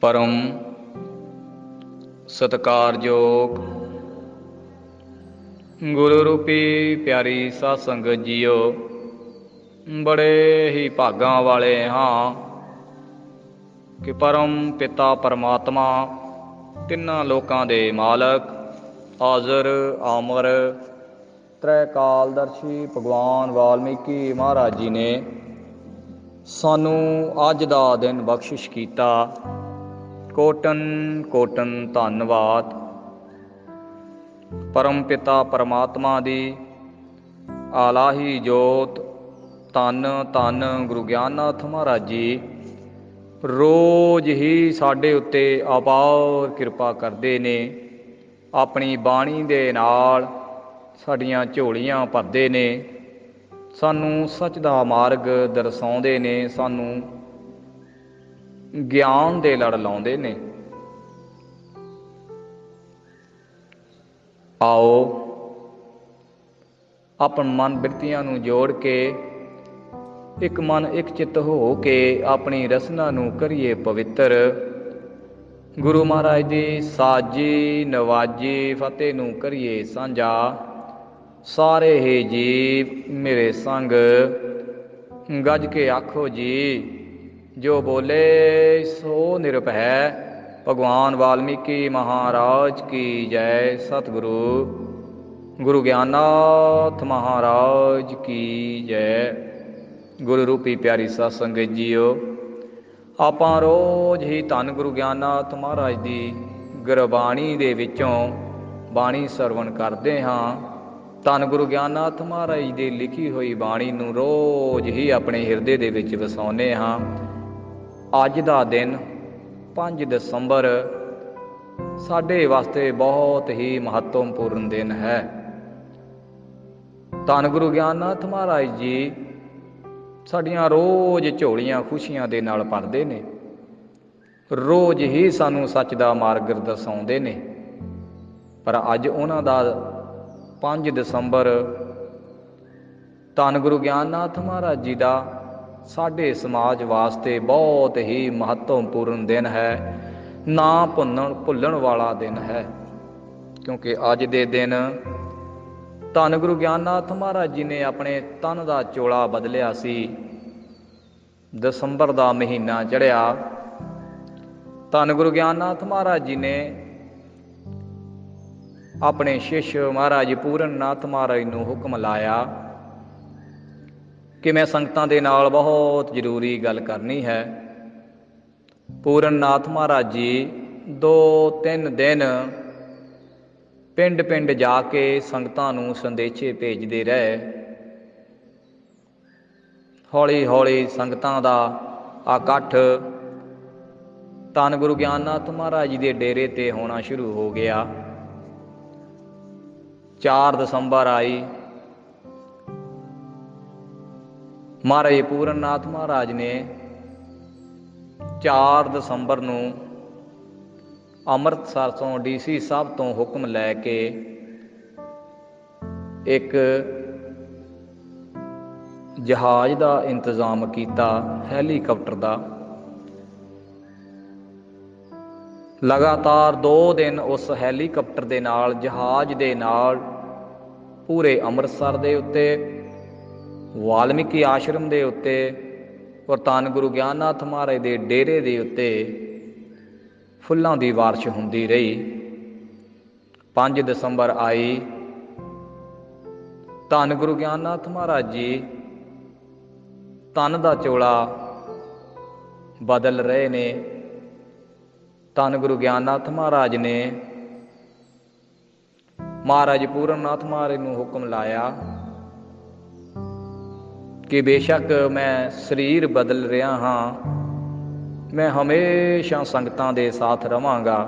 ਪਰਮ ਸਤਕਾਰਯੋਗ। ਗੁਰੂ ਰੂਪੀ ਪਿਆਰੀ ਸਾਧ ਸੰਗਤ ਜੀਓ, ਬੜੇ ਹੀ ਭਾਗਾਂ ਵਾਲੇ ਹਾਂ ਕਿ ਪਰਮ ਪਿਤਾ ਪਰਮਾਤਮਾ, ਤਿੰਨਾਂ ਲੋਕਾਂ ਦੇ ਮਾਲਕ, ਹਾਜ਼ਰ, ਆਮਰ ਤ੍ਰੈਕਾਲਦਰਸ਼ੀ ਭਗਵਾਨ ਵਾਲਮੀਕੀ ਮਹਾਰਾਜ ਜੀ ਨੇ ਸਾਨੂੰ ਅੱਜ ਦਾ ਦਿਨ ਬਖਸ਼ਿਸ਼ ਕੀਤਾ। ਕੋਟਨ ਕੋਟਨ ਧੰਨਵਾਦ। ਪਰਮ ਪਿਤਾ ਪਰਮਾਤਮਾ ਦੀ ਆਲਾਹੀ ਜੋਤ ਤਨ ਤਨ ਗੁਰੂ ਗਿਆਨਨਾਥ ਮਹਾਰਾਜ ਜੀ, ਰੋਜ਼ ਹੀ ਸਾਡੇ ਉੱਤੇ ਅਪਾਰ ਕਿਰਪਾ ਕਰਦੇ ਨੇ। ਆਪਣੀ ਬਾਣੀ ਦੇ ਨਾਲ ਸਾਡੀਆਂ ਝੋਲੀਆਂ ਭਰਦੇ ਨੇ। ਸਾਨੂੰ ਸੱਚ ਦਾ ਮਾਰਗ ਦਰਸਾਉਂਦੇ ਨੇ, ਸਾਨੂੰ ਗਿਆਨ ਦੇ ਲੜ ਲਾਉਂਦੇ ਨੇ। ਆਓ ਆਪਣ ਮਨ ਬਿਰਤੀਆਂ ਨੂੰ ਜੋੜ ਕੇ, ਇੱਕ ਮਨ ਇੱਕ ਚਿੱਤ ਹੋ ਕੇ ਆਪਣੀ ਰਸਨਾ ਨੂੰ ਕਰੀਏ ਪਵਿੱਤਰ। ਗੁਰੂ ਮਹਾਰਾਜ ਦੀ ਸਾਜੀ ਨਵਾਜੀ ਫਤਿਹ ਨੂੰ ਕਰੀਏ ਸਾਂਝਾ। ਸਾਰੇ ਹੀ ਜੀਵ ਮੇਰੇ ਸੰਗ, ਗੱਜ ਕੇ ਆਖੋ ਜੀ ਜੋ ਬੋਲੇ, ਸੋ ਨਿਰਭੈ। ਭਗਵਾਨ ਵਾਲਮੀਕੀ ਮਹਾਰਾਜ ਕੀ ਜੈ ਸਤਿਗੁਰੂ। ਗੁਰੂ ਗਿਆਨਾਥ ਮਹਾਰਾਜ ਕੀ ਜੈ। ਗੁਰੂ ਰੂਪੀ ਪਿਆਰੀ ਸਾਧ ਸੰਗਤ ਜੀਓ, ਆਪਾਂ ਰੋਜ਼ ਹੀ ਧੰਨ ਗੁਰੂ ਗਿਆਨਨਾਥ ਮਹਾਰਾਜ ਦੀ ਗੁਰਬਾਣੀ ਦੇ ਵਿੱਚੋਂ ਬਾਣੀ ਸਰਵਣ ਕਰਦੇ ਹਾਂ। ਧੰਨ ਗੁਰੂ ਗਿਆਨਨਾਥ ਮਹਾਰਾਜ ਦੀ ਲਿਖੀ ਹੋਈ ਬਾਣੀ ਨੂੰ ਰੋਜ਼ ਹੀ ਆਪਣੇ ਹਿਰਦੇ ਦੇ ਵਿੱਚ ਵਸਾਉਨੇ ਹਾਂ। ਅੱਜ ਦਾ ਦਿਨ 5 ਦਸੰਬਰ ਸਾਡੇ ਵਾਸਤੇ ਬਹੁਤ ਹੀ ਮਹੱਤਵਪੂਰਨ ਦਿਨ ਹੈ। ਧੰਨ ਗੁਰੂ ਗਿਆਨਨਾਥ ਮਹਾਰਾਜ ਜੀ ਸਾਡੀਆਂ ਰੋਜ਼ ਝੋਲੀਆਂ ਖੁਸ਼ੀਆਂ ਦੇ ਨਾਲ ਭਰਦੇ ਨੇ। ਰੋਜ਼ ਹੀ ਸਾਨੂੰ ਸੱਚ ਦਾ ਮਾਰਗ ਦਰਸਾਉਂਦੇ ਨੇ। ਪਰ ਅੱਜ ਉਹਨਾਂ ਦਾ 5 ਦਸੰਬਰ ਧੰਨ ਗੁਰੂ ਗਿਆਨਨਾਥ ਮਹਾਰਾਜ ਜੀ ਦਾ ਸਾਡੇ ਸਮਾਜ ਵਾਸਤੇ ਬਹੁਤ ਹੀ ਮਹੱਤਵਪੂਰਨ ਦਿਨ ਹੈ। ਨਾ ਭੁੱਲਣ ਭੁੱਲਣ ਵਾਲਾ ਦਿਨ ਹੈ। ਕਿਉਂਕਿ ਅੱਜ ਦੇ ਦਿਨ ਧੰਨ ਗੁਰੂ ਗਿਆਨਨਾਥ ਮਹਾਰਾਜ ਜੀ ਨੇ ਆਪਣੇ ਤਨ ਦਾ ਚੋਲਾ ਬਦਲਿਆ ਸੀ। ਦਸੰਬਰ ਦਾ ਮਹੀਨਾ ਚੜਿਆ ਧੰਨ ਗੁਰੂ ਗਿਆਨਨਾਥ ਮਹਾਰਾਜ ਜੀ ਨੇ ਆਪਣੇ ਸ਼ਿਸ਼ ਮਹਾਰਾਜ ਪੂਰਨ ਨਾਥ ਮਹਾਰਾਜ ਨੂੰ ਹੁਕਮ ਲਾਇਆ। ਕਿ ਮੈਂ ਸੰਗਤਾਂ ਦੇ ਨਾਲ ਬਹੁਤ ਜ਼ਰੂਰੀ ਗੱਲ ਕਰਨੀ ਹੈ। ਪੂਰਨਨਾਥ ਮਹਾਰਾਜ ਜੀ ਦੋ ਤਿੰਨ ਦਿਨ ਪਿੰਡ-ਪਿੰਡ ਜਾ ਕੇ ਸੰਗਤਾਂ ਨੂੰ ਸੰਦੇਸ਼ੇ ਭੇਜਦੇ ਰਹੇ। ਹੌਲੀ-ਹੌਲੀ ਸੰਗਤਾਂ ਦਾ ਇਕੱਠ ਤਨ ਗੁਰੂ ਗਿਆਨਨਾਥ ਮਹਾਰਾਜ ਜੀ ਦੇ ਡੇਰੇ ਤੇ ਹੋਣਾ ਸ਼ੁਰੂ ਹੋ ਗਿਆ। 4 ਦਸੰਬਰ ਆਈ। ਮਹਾਰਾਜ ਪੂਰਨਨਾਥ ਮਹਾਰਾਜ ਨੇ 4 ਦਸੰਬਰ ਨੂੰ ਅੰਮ੍ਰਿਤਸਰ ਤੋਂ ਡੀਸੀ ਸਾਹਿਬ ਤੋਂ ਹੁਕਮ ਲੈ ਕੇ ਇੱਕ ਜਹਾਜ਼ ਦਾ ਇੰਤਜ਼ਾਮ ਕੀਤਾ, ਹੈਲੀਕਾਪਟਰ ਦਾ। ਲਗਾਤਾਰ 2 ਦਿਨ ਉਸ ਹੈਲੀਕਾਪਟਰ ਦੇ ਨਾਲ, ਜਹਾਜ਼ ਦੇ ਨਾਲ ਪੂਰੇ ਅੰਮ੍ਰਿਤਸਰ ਦੇ ਉੱਤੇ ਵਾਲਮੀਕੀ ਆਸ਼ਰਮ ਦੇ ਉੱਤੇ ਔਰ ਧੰਨ ਗੁਰੂ ਗਿਆਨਨਾਥ ਮਹਾਰਾਜ ਦੇ ਡੇਰੇ ਦੇ ਉੱਤੇ ਫੁੱਲਾਂ ਦੀ ਬਾਰਿਸ਼ ਹੁੰਦੀ ਰਹੀ। 5 ਦਸੰਬਰ ਆਈ। ਧੰਨ ਗੁਰੂ ਗਿਆਨਨਾਥ ਮਹਾਰਾਜ ਜੀ ਤਨ ਦਾ ਚੋਲਾ ਬਦਲ ਰਹੇ ਨੇ। ਧੰਨ ਗੁਰੂ ਗਿਆਨਨਾਥ ਮਹਾਰਾਜ ਨੇ ਮਹਾਰਾਜ ਪੂਰਨਨਾਥ ਮਹਾਰਾਜ ਨੂੰ ਹੁਕਮ ਲਾਇਆ। ਕਿ ਬੇਸ਼ੱਕ ਮੈਂ ਸਰੀਰ ਬਦਲ ਰਿਹਾ ਹਾਂ, ਮੈਂ ਹਮੇਸ਼ਾ ਸੰਗਤਾਂ ਦੇ ਸਾਥ ਰਵਾਂਗਾ।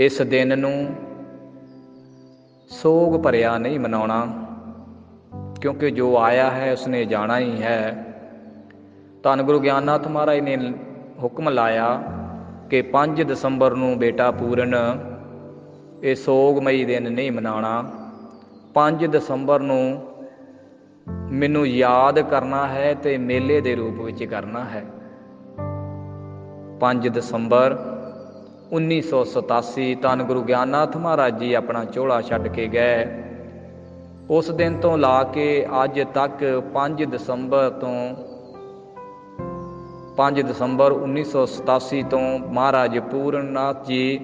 ਇਸ ਦਿਨ ਨੂੰ ਸੋਗ ਭਰਿਆ ਨਹੀਂ ਮਨਾਉਣਾ, ਕਿਉਂਕਿ ਜੋ ਆਇਆ ਹੈ ਉਸਨੇ ਜਾਣਾ ਹੀ ਹੈ। ਧੰਨ ਗੁਰੂ ਗਿਆਨਨਾਥ ਮਹਾਰਾਜ ਨੇ ਹੁਕਮ ਲਾਇਆ ਕਿ 5 ਦਸੰਬਰ ਨੂੰ ਬੇਟਾ ਪੂਰਨ ਇਹ ਸੋਗਮਈ ਦਿਨ ਨਹੀਂ ਮਨਾਉਣਾ। 5 ਦਸੰਬਰ ਨੂੰ ਮੈਨੂੰ ਯਾਦ ਕਰਨਾ ਹੈ ਤੇ ਮੇਲੇ ਦੇ ਰੂਪ ਵਿੱਚ ਕਰਨਾ ਹੈ। 5 ਦਸੰਬਰ 1987 ਧੰਨ ਗੁਰੂ ਗਿਆਨਨਾਥ ਮਹਾਰਾਜ ਜੀ ਆਪਣਾ ਚੋਲਾ ਛੱਡ ਕੇ ਗਏ। ਉਸ ਦਿਨ ਤੋਂ ਲਾ ਕੇ ਅੱਜ ਤੱਕ 5 ਦਸੰਬਰ ਤੋਂ 5 ਦਸੰਬਰ 1987 ਤੋਂ ਮਹਾਰਾਜ ਪੂਰਨਨਾਥ ਜੀ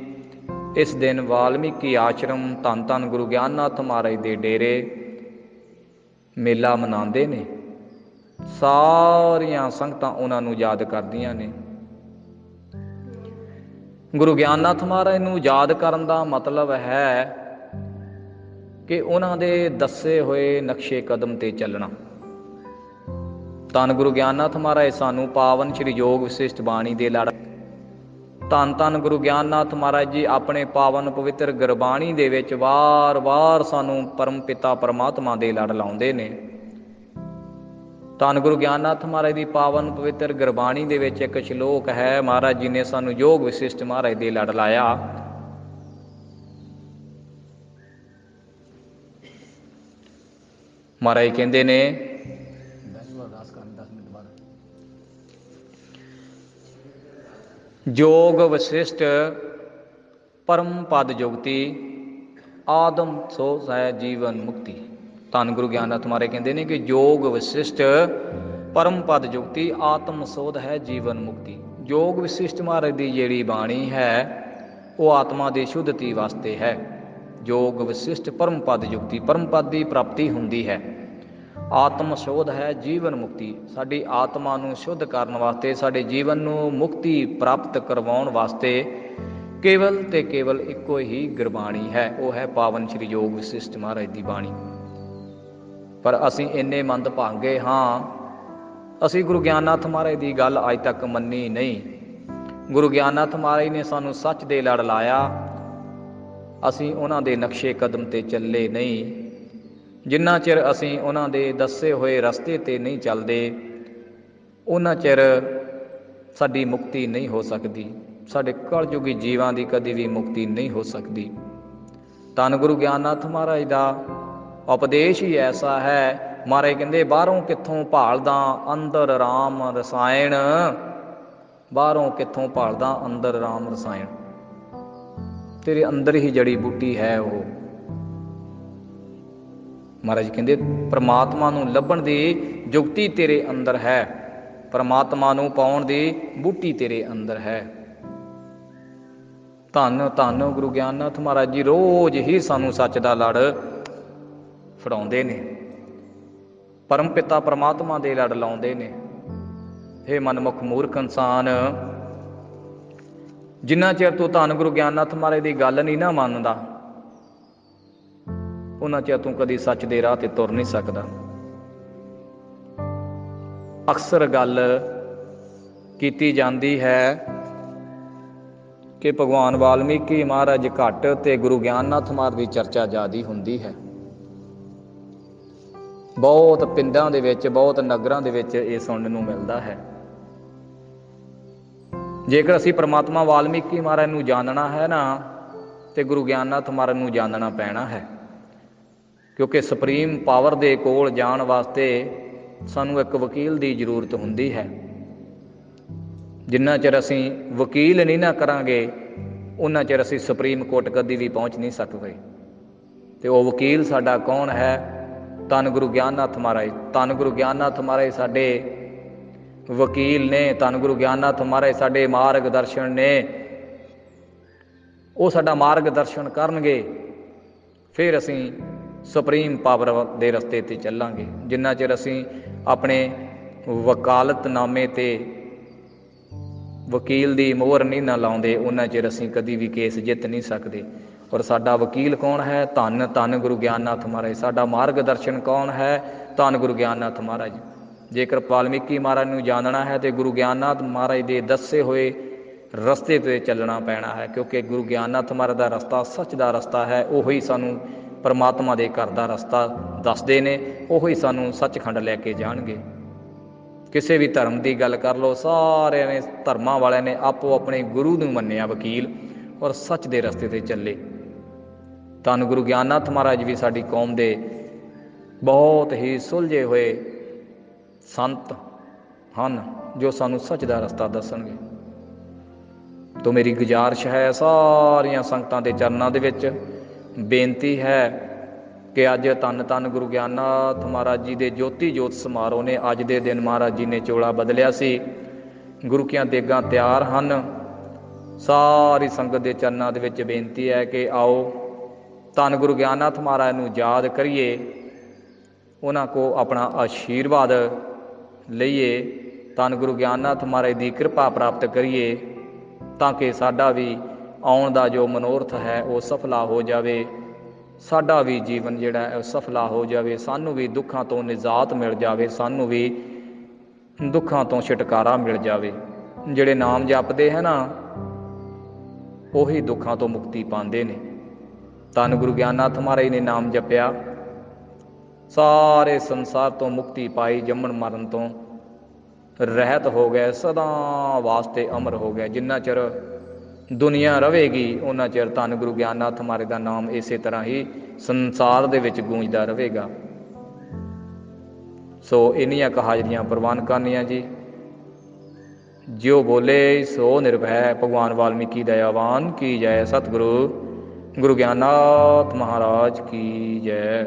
ਇਸ ਦਿਨ ਵਾਲਮੀਕੀ ਆਸ਼ਰਮ ਧੰਨ ਧੰਨ ਗੁਰੂ ਗਿਆਨਨਾਥ ਮਹਾਰਾਜ ਦੇ ਡੇਰੇ ਮੇਲਾ ਮਨਾਉਂਦੇ ਨੇ। ਸਾਰੀਆਂ ਸੰਗਤਾਂ ਉਹਨਾਂ ਨੂੰ ਯਾਦ ਕਰਦੀਆਂ ਨੇ। ਗੁਰੂ ਗਿਆਨਨਾਥ ਮਹਾਰਾਜ ਨੂੰ ਯਾਦ ਕਰਨ ਦਾ ਮਤਲਬ ਹੈ ਕਿ ਉਹਨਾਂ ਦੇ ਦੱਸੇ ਹੋਏ ਨਕਸ਼ੇ ਕਦਮ ਤੇ ਚੱਲਣਾ। ਧੰਨ ਗੁਰੂ ਗਿਆਨਨਾਥ ਮਹਾਰਾਜ, ਸਾਨੂੰ ਪਾਵਨ ਸ੍ਰੀ ਯੋਗ ਵਿਸ਼ਿਸ਼ਟ ਬਾਣੀ ਦੇ ਲੜ ਧੰਨ ਧੰਨ ਗੁਰੂ ਗਿਆਨਨਾਥ ਮਹਾਰਾਜ ਜੀ, ਆਪਣੇ ਪਾਵਨ ਪਵਿੱਤਰ ਗੁਰਬਾਣੀ ਦੇ ਵਿੱਚ ਵਾਰ-ਵਾਰ ਸਾਨੂੰ ਪਰਮ ਪਿਤਾ ਪਰਮਾਤਮਾ ਦੇ ਲੜ ਲਾਉਂਦੇ ਨੇ। ਧੰਨ ਗੁਰੂ ਗਿਆਨਨਾਥ ਮਹਾਰਾਜ ਦੀ ਪਾਵਨ ਪਵਿੱਤਰ ਗੁਰਬਾਣੀ ਦੇ ਵਿੱਚ ਇੱਕ ਸ਼ਲੋਕ ਹੈ, ਮਹਾਰਾਜ ਜੀ ਨੇ ਸਾਨੂੰ ਯੋਗ ਵਿਸ਼ਿਸ਼ਟ ਮਹਾਰਾਜ ਦੇ ਲੜ ਲਾਇਆ। ਮਹਾਰਾਜ ਕਹਿੰਦੇ ਨੇ ਜੋਗ ਵਿਸ਼ਿਸ਼ਟ ਪਰਮ ਪਦ ਜੁਗਤੀ, ਆਦਮ ਸੋ ਹੈ ਜੀਵਨ ਮੁਕਤੀ। ਧੰਨ ਗੁਰੂ ਗਿਆਨਨਾਥ ਮਾਰੇ ਕਹਿੰਦੇ ਨੇ ਕਿ ਜੋਗ ਵਿਸ਼ਿਸ਼ਟ ਪਰਮ ਪਦ ਜੁਗਤੀ, ਆਤਮ ਸੋਧ ਹੈ ਜੀਵਨ ਮੁਕਤੀ। ਜੋਗ ਵਿਸ਼ਿਸ਼ਟ ਮਹਾਰਾਜ ਦੀ ਜਿਹੜੀ ਬਾਣੀ ਹੈ, ਉਹ ਆਤਮਾ ਦੀ ਸ਼ੁੱਧਤੀ ਵਾਸਤੇ ਹੈ। ਜੋਗ ਵਿਸ਼ਿਸ਼ਟ ਪਰਮ ਪਦ ਜੁਗਤੀ, ਪਰਮ ਪਦ ਦੀ ਪ੍ਰਾਪਤੀ ਹੁੰਦੀ ਹੈ। ਆਤਮ ਸ਼ੋਧ ਹੈ, ਜੀਵਨ ਮੁਕਤੀ। ਸਾਡੀ ਆਤਮਾ ਨੂੰ ਸ਼ੁੱਧ ਕਰਨ ਵਾਸਤੇ, ਸਾਡੇ ਜੀਵਨ ਨੂੰ ਮੁਕਤੀ ਪ੍ਰਾਪਤ ਕਰਵਾਉਣ ਵਾਸਤੇ ਕੇਵਲ ਤੇ ਕੇਵਲ ਇੱਕੋ ਹੀ ਗੁਰਬਾਣੀ ਹੈ। ਉਹ ਹੈ ਪਾਵਨ ਸ੍ਰੀ ਯੋਗ ਵਿਸ਼ਿਸ਼ਟ ਮਹਾਰਾਜ ਦੀ ਬਾਣੀ। ਪਰ ਅਸੀਂ ਇੰਨੇ ਮੰਦ ਭਾਗੇ ਹਾਂ, ਅਸੀਂ ਗੁਰੂ ਗਿਆਨਨਾਥ ਮਹਾਰਾਜ ਦੀ ਗੱਲ ਅੱਜ ਤੱਕ ਮੰਨੀ ਨਹੀਂ। ਗੁਰੂ ਗਿਆਨਨਾਥ ਮਹਾਰਾਜ ਨੇ ਸਾਨੂੰ ਸੱਚ ਦੇ ਲੜ ਲਾਇਆ। ਅਸੀਂ ਉਹਨਾਂ ਦੇ ਨਕਸ਼ੇ ਕਦਮ ਤੇ ਚੱਲੇ ਨਹੀਂ। ਜਿੰਨਾ ਚਿਰ ਅਸੀਂ ਉਹਨਾਂ ਦੇ ਦੱਸੇ ਹੋਏ ਰਸਤੇ ਤੇ ਨਹੀਂ ਚੱਲਦੇ, ਉਹਨਾਂ ਚਿਰ ਸਾਡੀ ਮੁਕਤੀ ਨਹੀਂ ਹੋ ਸਕਦੀ। ਸਾਡੇ ਕਲਯੁਗੀ ਜੀਵਾਂ ਦੀ ਕਦੀ ਵੀ ਮੁਕਤੀ ਨਹੀਂ ਹੋ ਸਕਦੀ। ਤਨ ਗੁਰੂ ਗਿਆਨਨਾਥ ਮਹਾਰਾਜ ਦਾ ਉਪਦੇਸ਼ ਹੀ ਐਸਾ ਹੈ ਮਹਾਰਾਜ ਕਹਿੰਦੇ, ਬਾਹਰੋਂ ਕਿੱਥੋਂ ਭਾਲਦਾ ਅੰਦਰ RAM ਰਸਾਇਣ? ਬਾਹਰੋਂ ਕਿੱਥੋਂ ਭਾਲਦਾ ਅੰਦਰ RAM ਰਸਾਇਣ? ਤੇਰੇ ਅੰਦਰ ਹੀ ਜੜੀ ਬੂਟੀ ਹੈ ਉਹ। ਮਹਾਰਾਜ ਕਹਿੰਦੇ, ਪ੍ਰਮਾਤਮਾ ਨੂੰ ਲੱਭਣ ਦੀ ਜੁਗਤੀ ਤੇਰੇ ਅੰਦਰ ਹੈ। ਪ੍ਰਮਾਤਮਾ ਨੂੰ ਪਾਉਣ ਦੀ ਬੂਟੀ ਤੇਰੇ ਅੰਦਰ ਹੈ। ਧੰਨ ਧੰਨ ਗੁਰੂ ਗਿਆਨਨਾਥ ਮਹਾਰਾਜ ਜੀ, ਰੋਜ਼ ਹੀ ਸਾਨੂੰ ਸੱਚ ਦਾ ਲੜ ਫੜਾਉਂਦੇ ਨੇ। ਪਰਮ ਪਿਤਾ ਪ੍ਰਮਾਤਮਾ ਦੇ ਲੜ ਲਾਉਂਦੇ ਨੇ। ਇਹ ਮਨਮੁਖ ਮੂਰਖ ਇਨਸਾਨ, ਜਿੰਨਾ ਚਿਰ ਤੂੰ ਧੰਨ ਗੁਰੂ ਗਿਆਨਨਾਥ ਮਹਾਰਾਜ ਦੀ ਗੱਲ ਨਹੀਂ ਨਾ ਮੰਨਦਾ ਉਹਨਾਂ ਚਿਰ ਤੂੰ ਕਦੀ ਸੱਚ ਦੇ ਰਾਹ ਤੇ ਤੁਰ ਨਹੀਂ ਸਕਦਾ। ਅਕਸਰ ਗੱਲ ਕੀਤੀ ਜਾਂਦੀ ਹੈ ਕਿ ਭਗਵਾਨ ਵਾਲਮੀਕੀ ਮਹਾਰਾਜ ਘੱਟ ਤੇ ਗੁਰੂ ਗਿਆਨਨਾਥ ਮਹਾਰਾਜ ਦੀ ਚਰਚਾ ਜਿਆਦੀ ਹੁੰਦੀ ਹੈ। ਬਹੁਤ ਪਿੰਡਾਂ ਦੇ ਵਿੱਚ, ਬਹੁਤ ਨਗਰਾਂ ਦੇ ਵਿੱਚ ਇਹ ਸੁਣਨ ਨੂੰ ਮਿਲਦਾ ਹੈ। ਜੇਕਰ ਅਸੀਂ ਪ੍ਰਮਾਤਮਾ ਵਾਲਮੀਕੀ ਮਹਾਰਾਜ ਨੂੰ ਜਾਣਨਾ ਹੈ ਨਾ, ਤੇ ਗੁਰੂ ਗਿਆਨਨਾਥ ਮਹਾਰਾਜ ਨੂੰ ਜਾਣਨਾ ਪੈਣਾ ਹੈ। ਕਿਉਂਕਿ ਸੁਪਰੀਮ ਪਾਵਰ ਦੇ ਕੋਲ ਜਾਣ ਵਾਸਤੇ ਸਾਨੂੰ ਇੱਕ ਵਕੀਲ ਦੀ ਜ਼ਰੂਰਤ ਹੁੰਦੀ ਹੈ। ਜਿੰਨਾ ਚਿਰ ਅਸੀਂ ਵਕੀਲ ਨਹੀਂ ਨਾ ਕਰਾਂਗੇ, ਉਹਨਾਂ ਚਿਰ ਅਸੀਂ ਸੁਪਰੀਮ ਕੋਰਟ ਕਦੀ ਵੀ ਪਹੁੰਚ ਨਹੀਂ ਸਕਦੇ। ਤੇ ਉਹ ਵਕੀਲ ਸਾਡਾ ਕੌਣ ਹੈ? ਤਨ ਗੁਰੂ ਗਿਆਨਨਾਥ ਮਹਾਰਾਜ। ਤਨ ਗੁਰੂ ਗਿਆਨਨਾਥ ਮਹਾਰਾਜ ਸਾਡੇ ਵਕੀਲ ਨੇ ਤਨ ਗੁਰੂ ਗਿਆਨਨਾਥ ਮਹਾਰਾਜ ਸਾਡੇ ਮਾਰਗਦਰਸ਼ਨ ਨੇ। ਉਹ ਸਾਡਾ ਮਾਰਗਦਰਸ਼ਨ ਕਰਨਗੇ, ਫਿਰ ਅਸੀਂ ਸੁਪਰੀਮ ਪਾਵਰ ਦੇ ਰਸਤੇ ਤੇ ਚੱਲਾਂਗੇ। ਜਿੰਨਾ ਚਿਰ ਅਸੀਂ ਆਪਣੇ ਵਕਾਲਤਨਾਮੇ ਤੇ ਵਕੀਲ ਦੀ ਮੋਹਰ ਨਹੀਂ ਨਾ ਲਾਉਂਦੇ, ਉਹਨਾਂ ਚਿਰ ਅਸੀਂ ਕਦੀ ਵੀ ਕੇਸ ਜਿੱਤ ਨਹੀਂ ਸਕਦੇ। ਔਰ ਸਾਡਾ ਵਕੀਲ ਕੌਣ ਹੈ? ਧੰਨ ਧੰਨ ਗੁਰੂ ਗਿਆਨਨਾਥ ਮਹਾਰਾਜ। ਸਾਡਾ ਮਾਰਗਦਰਸ਼ਨ ਕੌਣ ਹੈ? ਧੰਨ ਗੁਰੂ ਗਿਆਨਨਾਥ ਮਹਾਰਾਜ। ਜੇਕਰ ਵਾਲਮੀਕੀ ਮਹਾਰਾਜ ਨੂੰ ਜਾਣਨਾ ਹੈ ਤੇ ਗੁਰੂ ਗਿਆਨਨਾਥ ਮਹਾਰਾਜ ਦੇ ਦੱਸੇ ਹੋਏ ਰਸਤੇ ਤੇ ਚੱਲਣਾ ਪੈਣਾ ਹੈ, ਕਿਉਂਕਿ ਗੁਰੂ ਗਿਆਨਨਾਥ ਮਹਾਰਾਜ ਦਾ ਰਸਤਾ ਸੱਚ ਦਾ ਰਸਤਾ ਹੈ, ਉਹੀ ਸਾਨੂੰ ਪਰਮਾਤਮਾ ਦੇ ਘਰ ਦਾ ਰਸਤਾ ਦੱਸਦੇ ਨੇ, ਉਹੀ ਸਾਨੂੰ ਸੱਚਖੰਡ ਲੈ ਕੇ ਜਾਣਗੇ। ਕਿਸੇ ਵੀ ਧਰਮ ਦੀ ਗੱਲ ਕਰ ਲਓ, ਸਾਰਿਆਂ ਨੇ, ਧਰਮਾਂ ਵਾਲਿਆਂ ਨੇ ਆਪੋ ਆਪਣੇ ਗੁਰੂ ਨੂੰ ਮੰਨਿਆ ਵਕੀਲ ਔਰ ਸੱਚ ਦੇ ਰਸਤੇ ਤੇ ਚੱਲੇ। ਧੰਨ ਗੁਰੂ ਗਿਆਨਨਾਥ ਮਹਾਰਾਜ ਵੀ ਸਾਡੀ ਕੌਮ ਦੇ ਬਹੁਤ ਹੀ ਸੁਲਝੇ ਹੋਏ ਸੰਤ ਹਨ, ਜੋ ਸਾਨੂੰ ਸੱਚ ਦਾ ਰਸਤਾ ਦੱਸਣਗੇ। ਤੋ ਮੇਰੀ ਗੁਜ਼ਾਰਿਸ਼ ਹੈ ਸਾਰੀਆਂ ਸੰਗਤਾਂ ਦੇ ਚਰਨਾਂ ਦੇ ਵਿੱਚ ਬੇਨਤੀ ਹੈ ਕਿ ਅੱਜ ਧੰਨ ਧੰਨ ਗੁਰੂ ਗਿਆਨਨਾਥ ਮਹਾਰਾਜ ਜੀ ਦੇ ਜੋਤੀ ਜੋਤ ਸਮਾਰੋਹ ਨੇ ਅੱਜ ਦੇ ਦਿਨ ਮਹਾਰਾਜ ਜੀ ਨੇ ਚੋਲਾ ਬਦਲਿਆ ਸੀ। ਗੁਰੂ ਕੀਆਂ ਦੇਗਾਂ ਤਿਆਰ ਹਨ। ਸਾਰੀ ਸੰਗਤ ਦੇ ਚਰਨਾਂ ਦੇ ਵਿੱਚ ਬੇਨਤੀ ਹੈ ਕਿ ਆਓ ਧੰਨ ਗੁਰੂ ਗਿਆਨਨਾਥ ਮਹਾਰਾਜ ਨੂੰ ਯਾਦ ਕਰੀਏ। ਉਹਨਾਂ ਕੋ ਆਪਣਾ ਆਸ਼ੀਰਵਾਦ ਲਈਏ। ਧੰਨ ਗੁਰੂ ਗਿਆਨਨਾਥ ਮਹਾਰਾਜ ਦੀ ਕਿਰਪਾ ਪ੍ਰਾਪਤ ਕਰੀਏ ਤਾਂ ਕਿ ਸਾਡਾ ਵੀ ਆਉਣ ਦਾ ਜੋ ਮਨੋਰਥ ਹੈ, ਉਹ ਸਫਲਾ ਹੋ ਜਾਵੇ। ਸਾਡਾ ਵੀ ਜੀਵਨ ਜਿਹੜਾ ਹੈ, ਉਹ ਸਫਲਾ ਹੋ ਜਾਵੇ। ਸਾਨੂੰ ਵੀ ਦੁੱਖਾਂ ਤੋਂ ਨਿਜਾਤ ਮਿਲ ਜਾਵੇ। ਸਾਨੂੰ ਵੀ ਦੁੱਖਾਂ ਤੋਂ ਛੁਟਕਾਰਾ ਮਿਲ ਜਾਵੇ। ਜਿਹੜੇ ਨਾਮ ਜਪਦੇ ਹੈ ਨਾ, ਉਹੀ ਦੁੱਖਾਂ ਤੋਂ ਮੁਕਤੀ ਪਾਉਂਦੇ ਨੇ। ਧੰਨ ਗੁਰੂ ਗਿਆਨਨਾਥ ਮਹਾਰਾਜ ਨੇ ਨਾਮ ਜਪਿਆ। ਸਾਰੇ ਸੰਸਾਰ ਤੋਂ ਮੁਕਤੀ ਪਾਈ, ਜੰਮਣ ਮਰਨ ਤੋਂ। ਰਹਿਤ ਹੋ ਗਏ, ਸਦਾ ਵਾਸਤੇ ਅਮਰ ਹੋ ਗਏ। ਜਿੰਨਾ ਚਿਰ ਦੁਨੀਆ ਰਹੇਗੀ, ਉਹਨਾਂ ਚਿਰ ਧੰਨ ਗੁਰੂ ਗਿਆਨਨਾਥ ਮਹਾਰਾਜ ਦਾ ਨਾਮ ਇਸੇ ਤਰ੍ਹਾਂ ਹੀ ਸੰਸਾਰ ਦੇ ਵਿੱਚ ਗੂੰਜਦਾ ਰਹੇਗਾ। ਸੋ ਇਨੀਆਂ ਕ ਪ੍ਰਵਾਨ ਕਰਨੀਆਂ ਜੀ। ਜਿਉ ਬੋਲੇ, ਸੋ ਨਿਰਭੈ, ਭਗਵਾਨ ਵਾਲਮੀਕੀ ਦਇਆਵਾਨ, ਕੀ ਜੈ ਸਤਿਗੁਰੂ, ਗੁਰੂ ਗਿਆਨਨਾਥ ਮਹਾਰਾਜ ਕੀ ਜੈ।